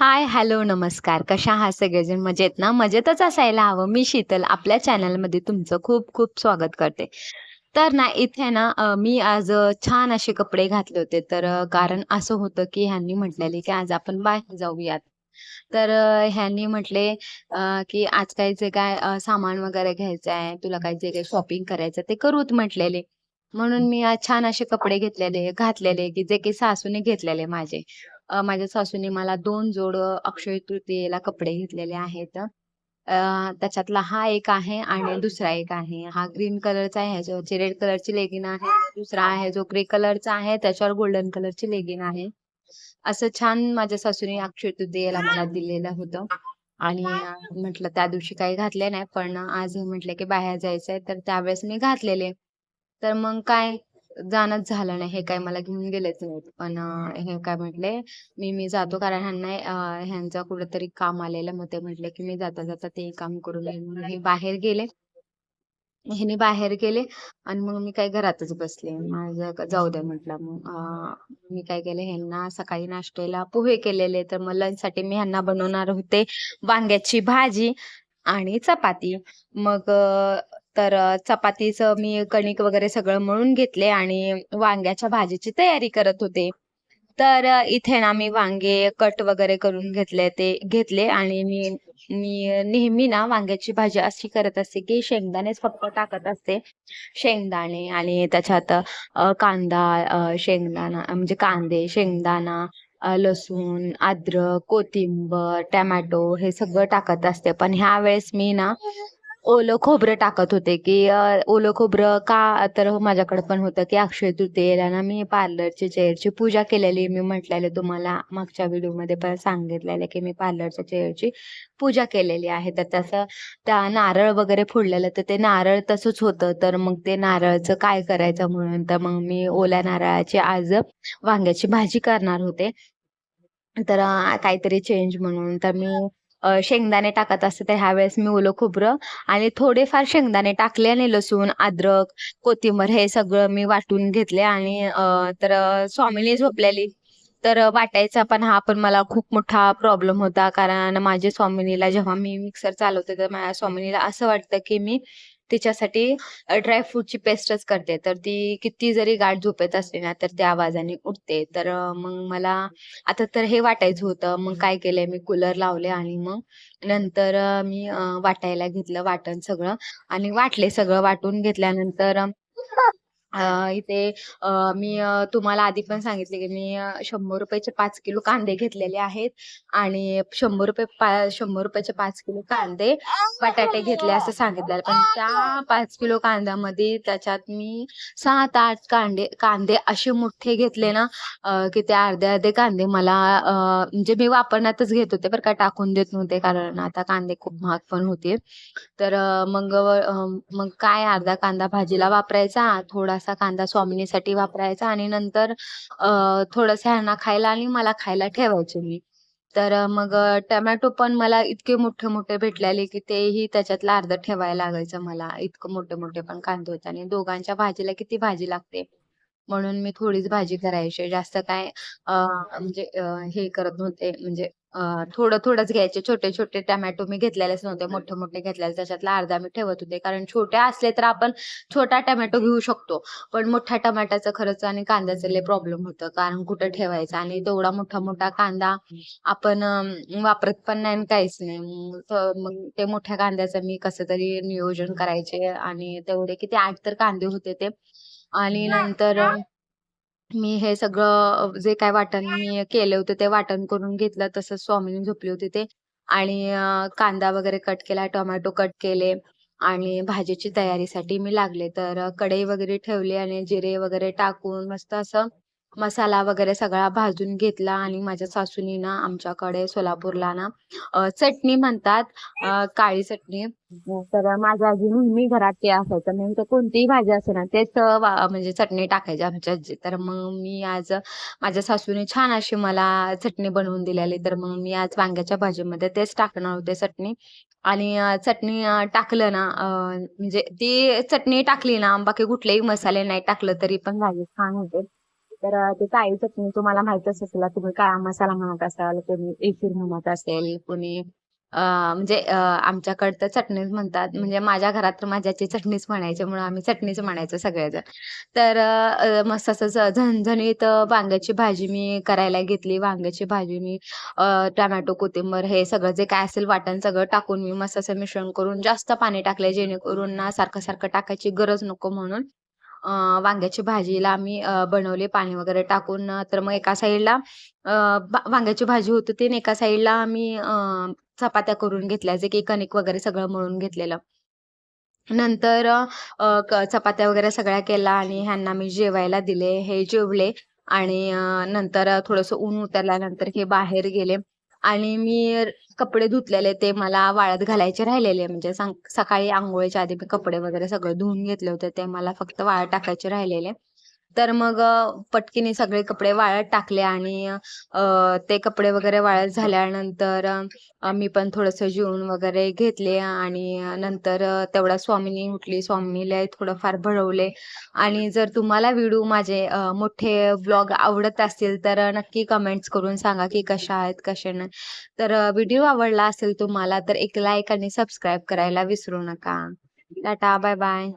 हाय, hello, नमस्कार. कशा हा सगळेजण? मजेत ना? मजेतच असायला हवं. मी शीतल आपल्या चॅनलमध्ये तुमचं खूप खूप स्वागत करते. तर ना इथे ना मी आज छान असे कपडे घातले होते. तर कारण असं होतं की ह्यांनी म्हटलेले की आज आपण बाहेर जाऊयात. तर ह्यांनी म्हटले की आज काही जे काय सामान वगैरे घ्यायचं आहे, तुला काय जे काही शॉपिंग करायचं ते करूत म्हटलेले. म्हणून मी आज छान असे कपडे घेतलेले, घातलेले की जे की सासूने घेतलेले माझे. माझ्या सासूने मला दोन जोड अक्षय तृतीयेला कपडे घेतलेले आहेत. त्याच्यातला हा एक आहे आणि दुसरा एक आहे. हा ग्रीन कलरचा आहे, ह्याच्यावरची रेड कलरची लेगिन आहे. दुसरा आहे जो ग्रे कलरचा आहे, त्याच्यावर गोल्डन कलरची लेगिन आहे. असं छान माझ्या सासूने अक्षय तृतीयेला मला दिलेलं होतं आणि म्हटलं त्या दिवशी काही घातले नाही, पण आज म्हटलं की बाहेर जायचंय, तर त्यावेळेस मी घातलेले. तर मग काय जाणंच झालं नाही. हे काय मला घेऊन गेलेच नाहीत. पण हे काय म्हटले, "मी मी जातो." कारण ह्यांना ह्यांचा ह्यांचं कुठेतरी काम आलेलं. मग ते म्हटले की "मी जाता-जाता ते काम करून म्हणून हे बाहेर गेले. ह्याने बाहेर गेले आणि मग मी काय घरातच बसले. माझं जाऊ दे म्हटलं मग मी काय केलं ह्यांना सकाळी नाश्त्याला पोहे केलेले, तर मग लंचसाठी मी ह्यांना बनवणार होते वांग्याची भाजी आणि चपाती. मग तर चपातीचं मी कणिक वगैरे सगळं मळून घेतले आणि वांग्याच्या भाजीची तयारी करत होते. तर इथे ना मी वांगे कट वगैरे करून घेतले ते घेतले आणि मी मी नेहमी ना वांग्याची भाजी अशी करत असते, की शेंगदाणेच फक्त टाकत असते. शेंगदाणे आणि त्याच्यात कांदा, शेंगदाणा म्हणजे कांदे, शेंगदाणा, लसूण, अद्रक, कोथिंबर, टोमॅटो हे सगळं टाकत असते. पण ह्या वेळेस मी ना ओलं खोबरं टाकत होते, की ओलं खोबरं का तर माझ्याकडे पण होतं, की अक्षय तृतीयेला ना मी पार्लरची चेअरची पूजा केलेली. मी म्हटलेलं तुम्हाला मागच्या व्हिडिओमध्ये पण सांगितलेलं, की मी पार्लरच्या चेअरची पूजा केलेली आहे. तर तसं त्या नारळ वगैरे फोडलेलं, तर ते नारळ तसंच होतं. तर मग ते नारळाचं काय करायचं म्हणून तर मग मी ओल्या नारळाची आज वांग्याची भाजी करणार होते. तर काहीतरी चेंज म्हणून तर मी शेंगदाणे टाकत असते, तर ह्यावेळेस मी ओलं खोबरं आणि थोडेफार शेंगदाणे टाकले आणि लसूण, अद्रक, कोथिंबर हे सगळं मी वाटून घेतले आणि तर स्वामीने स्वामिनी झोपलेली. तर वाटायचा पण हा पण मला खूप मोठा प्रॉब्लेम होता. कारण माझ्या स्वामिनीला जेव्हा मी मिक्सर चालवते, तर माझ्या स्वामिनीला असं वाटतं, की मी तिच्यासाठी ड्रायफ्रूटची पेस्टच करते. तर ती किती जरी गाठ झोपेत असली ना, तर त्या आवाजाने उठते. तर मग मला आता तर हे वाटायचं होतं. मग काय केलंय मी कूलर लावले आणि मग नंतर मी वाटायला घेतलं वाटण सगळं आणि वाटले सगळं वाटून घेतल्यानंतर इथे मी तुम्हाला आधी पण सांगितले, की मी अ, ₹100 चे 5 किलो कांदे घेतलेले आहेत आणि ₹100 पा ₹100 चे पाच किलो कांदे, बटाटे घेतले असं सांगितलेलं. पण त्या पाच किलो कांद्यामध्ये त्याच्यात मी 7-8 कांदे कांदे असे मोठे घेतले ना, की ते अर्धे-अर्धे कांदे मला म्हणजे मी वापरण्यातच घेत होते बरं का, टाकून देत नव्हते. कारण आता कांदे खूप महाग पण होते. तर मग मग काय अर्धा कांदा भाजीला वापरायचा, थोडा थोडासा कांदा स्वामिनीसाठी वापरायचा आणि नंतर थोडस थोडंसं ह्यांना खायला आणि मला खायला ठेवायचे मी. तर मग टमॅटो टोमॅटो पण मला इतके मोठे-मोठे भेटलेले, की तेही त्याच्यातलं अर्धं ठेवायला लागायचं मला. इतकं मोठे-मोठे पण कांदे होते आणि दोघांच्या भाजीला किती भाजी लागते. म्हणून मी थोडीच भाजी करायची. जास्त काय म्हणजे हे करत नव्हते म्हणजे अ, थोडं-थोडंच घ्यायचे. छोटे-छोटे टोमॅटो मी घेतलेलेच नव्हते. मोठे-मोठे घेतलेले. त्याच्यातला अर्धा मी ठेवत होते. कारण छोटे असले तर आपण छोटा टोमॅटो घेऊ शकतो. पण मोठ्या टमाट्याचं खर्च आणि कांद्याचं लय प्रॉब्लेम होतं. कारण कुठं ठेवायचा आणि तेवढा मोठा-मोठा कांदा आपण वापरत पण नाही काहीच नाही. मग ते मोठ्या कांद्याचं मी कसं तरी नियोजन करायचे आणि तेवढे किती 8 तर कांदे होते ते आणि नंतर मी हे सगळं जे काही वाटण मी केले होते ते वाटण करून घेतलं. तसंच स्वामिनी झोपली होती ते आणि कांदा वगैरे कट केला, टोमॅटो कट केले आणि भाजीची तयारीसाठी मी लागले. तर कढई वगैरे ठेवली आणि जिरे वगैरे टाकून मस्त असं मसाला वगैरे सगळा भाजून घेतला आणि माझ्या सासूनी ना आमच्याकडे सोलापूरला ना चटणी म्हणतात काळी चटणी. तर माझ्या आजी नेहमी घरात ते असायचं. नेमकं कोणतीही भाजी असे ना, तेच म्हणजे चटणी टाकायची आमच्या आजी. तर मग मी आज माझ्या सासूने छान अशी मला चटणी बनवून दिलेली. तर मग मी आज वांग्याच्या भाजीमध्ये तेच टाकणार होते चटणी आणि चटणी टाकलं ना म्हणजे ती चटणी टाकली ना, बाकी कुठलेही मसाले नाही टाकलं तरी पण भाजी छान होते. तर ते काळी चटणी तुम्हाला माहितच असेल तुम्ही काळा मसाला म्हणत असाल कोणी एफिर म्हणत असेल कोणी म्हणजे आमच्याकडे तर चटणीच म्हणतात. म्हणजे माझ्या घरात तर माझी चटणीच म्हणायची म्हणून आम्ही चटणीच म्हणायचो सगळेजण. तर मस्त असं झणझणीत वांग्याची भाजी मी करायला घेतली. वांग्याची भाजी मी टोमॅटो कोथिंबर हे सगळं जे काय असेल वाटण सगळं टाकून मी मस्त असं मिश्रण करून जास्त पाणी टाकले जेणेकरून ना सारखं सारखं टाकायची गरज नको म्हणून वांग्याची भाजीला आम्ही बनवले पाणी वगैरे टाकून तर मग एका साईडला वांग्याची भाजी होती आणि एका साईडला आम्ही चपात्या करून घेतल्या जे की कणिक वगैरे सगळं मळून घेतलेलं. नंतर चपात्या वगैरे सगळ्या केल्या आणि ह्यांना मी जेवायला दिले. हे जेवले आणि नंतर थोडंसं ऊन उतरल्यानंतर हे बाहेर गेले आणि मी कपडे धुतलेले ते मला वाळत घालायचे राहिलेले म्हणजे सांग सकाळी आंघोळीच्या आधी मी कपडे वगैरे सगळं धुवून घेतले होते ते मला फक्त वाळत टाकायचे राहिलेले. तर मग पटकीने सगळे कपडे वाळत टाकले आणि ते कपडे वगैरे वाळत झाल्यानंतर मी पण थोडंसं जेवून वगैरे घेतले आणि नंतर तेवढा स्वामीनी उठली. स्वामीला थोडंफार भरवले आणि जर तुम्हाला व्हिडिओ माझे मोठे व्लॉग आवडत असतील तर नक्की कमेंट्स करून सांगा की कशा आहेत, कशा नाही. तर व्हिडिओ आवडला असेल तुम्हाला तर एक लाईक आणि सबस्क्राईब करायला विसरू नका. Tata, bye bye.